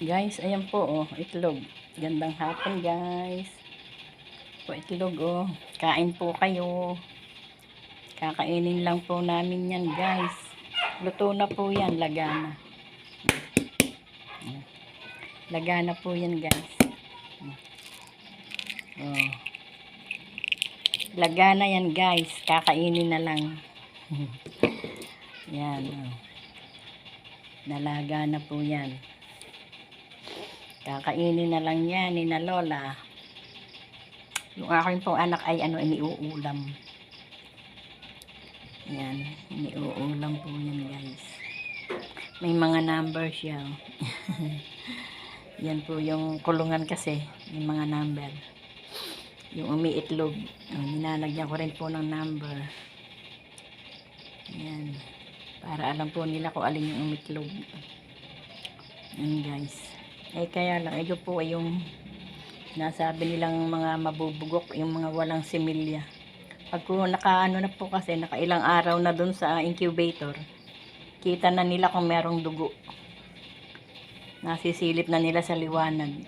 Guys, ayan po oh, itlog. Gandang hapon guys. Po itlog oh. Kain po kayo. Kakainin lang po namin yan guys. Luto na po yan, lagana. Lagana po yan guys. Oh. Lagana yan guys. Kakainin na lang. yan oh. Nalaga na po yan. Kakainin na lang yan ni na Lola. Yung aking pong anak ay ano, iniuulam. Yan, iniuulam po yan guys. May mga number siya. yan po yung kulungan kasi, may mga number. Yung umiitlog, oh, nilalagyan ko rin po ng number. Yan. Para alam po nila kung alin yung umitlog. Yan guys. Eh kaya lang, ito po ay yung nasabi nilang mga mabubugok, yung mga walang similya. Pag po nakaano na po kasi, nakailang araw na dun sa incubator, kita na nila kung merong dugo. Nasisilip na nila sa liwanag.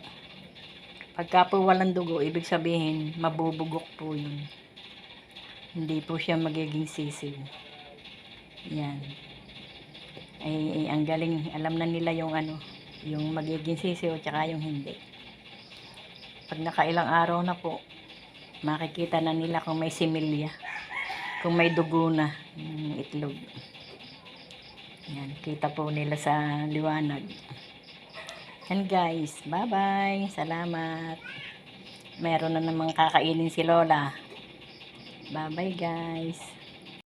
Pagka po walang dugo, ibig sabihin, mabubugok po yun. Hindi po siya magiging sisiw. Yan. Ay, ay, ang galing, alam na nila yung ano, yung magiging sisiw tsaka yung hindi. Pag nakailang araw na po, makikita na nila kung may similya. Kung may dugo na yung itlog. Yan, kita po nila sa liwanag. Yan guys, bye-bye. Salamat. Meron na namang kakainin si Lola. Bye-bye guys.